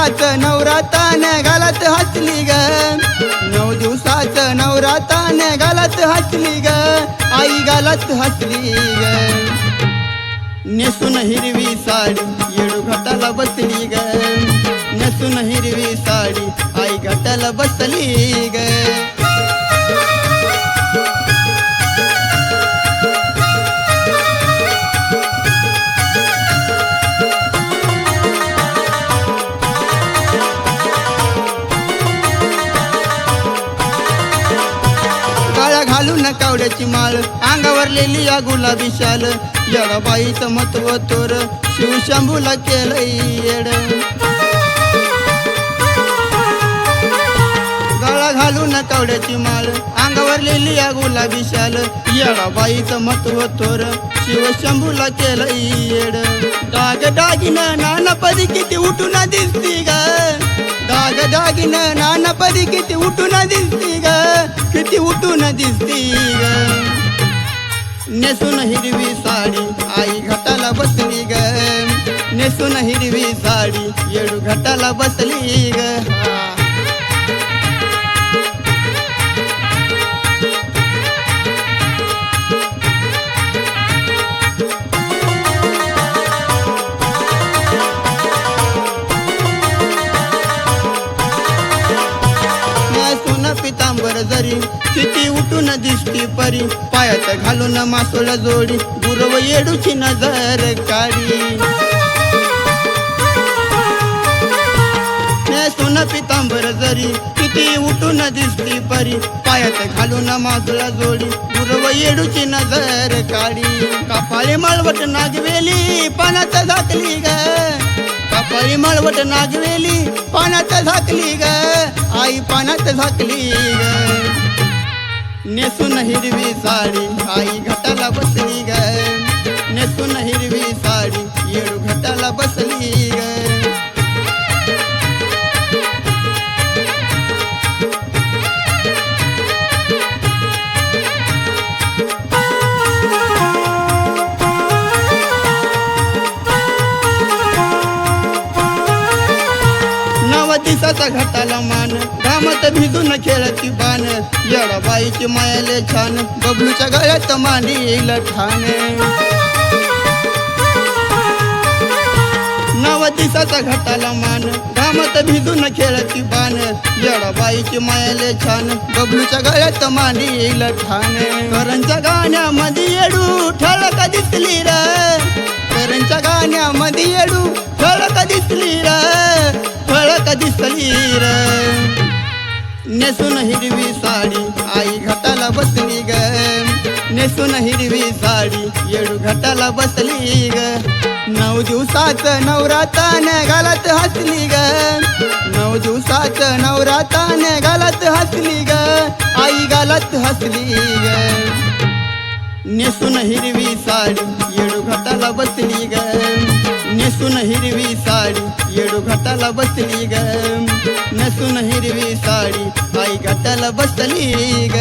दिवसाच नवरातान घालत हसली ग. नऊ दिवसाच नवरातान घालत हसली ग. आई घालत हसली ग. नेसून हिरवी साडी येडू घाटाला बसली ग. नेसून हिरवी साडी आई घाटाला बसली ग. काळ्या घालून कावड्याची माळ. अंगावरलेली या गुलाबी शाल. येडाबाईचं महत्त्व तोर. शिवशंभूला केलं येड. गळा घालून कावड्याची माळ. अंगावरलेली या गुलाबी शाल. येडाबाईचं महत्त्व तोर. शिवशंभूला केलं येड. डाग डागिन नानापदी किती उठून दिसती ग. डाग दागिन नानापदी किती उठून दिसती ग. दिसती ग नेसून हिरवी साडी आई घटाला बसली ग नेसून हिरवी साडी येडू घटाला बसली ग पितांबर किती उठून दिसती परी. पायात घालून मासोळ जोडी. गुरव येडूची नजर काढी. सुन पितांबर जरी. किती उठून दिसती परी. पायात घालून मासोळ जोडी. गुरव येडूची नजर काढी. कपाळी मळवट नागवेली पानात जातली ग. परिमळवट नागवेली पाण्यात झाकली ग. आई पाण्यात झाकली ग. नेसून हिरवी साडी आई घटाला बसली ग. नेसून हिरवी साडी येडू घटाला बसली ग. नव घाटाला मान. घामात भिजून खेळती बाण. येडाबाईची मायाले छान. बबलूच्या गळ्यात मांडील ठाण. नव दिसाचा घाटाला मान. घामात भिजून खेळती बाण. येडाबाईची मायाले छान. बबलूच्या गळ्यात मांडील ठाण. करंच्या गाण्यामध्ये येडू ठळक दिसली र. करंच्या गाण्यामध्ये हिर नेसून हिरवी साडी आई घाटाला बसली ग. नेसून हिरवी साडी येडू घाटाला बसली ग. नऊ दिवसाच नवरातान घालत हसली ग. नऊ दिवसाच नवरातान घालत हसली ग. आई घालत हसली ग. नेसून हिरवी साडी येडू घाटाला बसली ग. नेसून हिरवी साडी येडू घाटाला बसली ग. नेसून हिरवी साडी आई घाटाला बसली ग.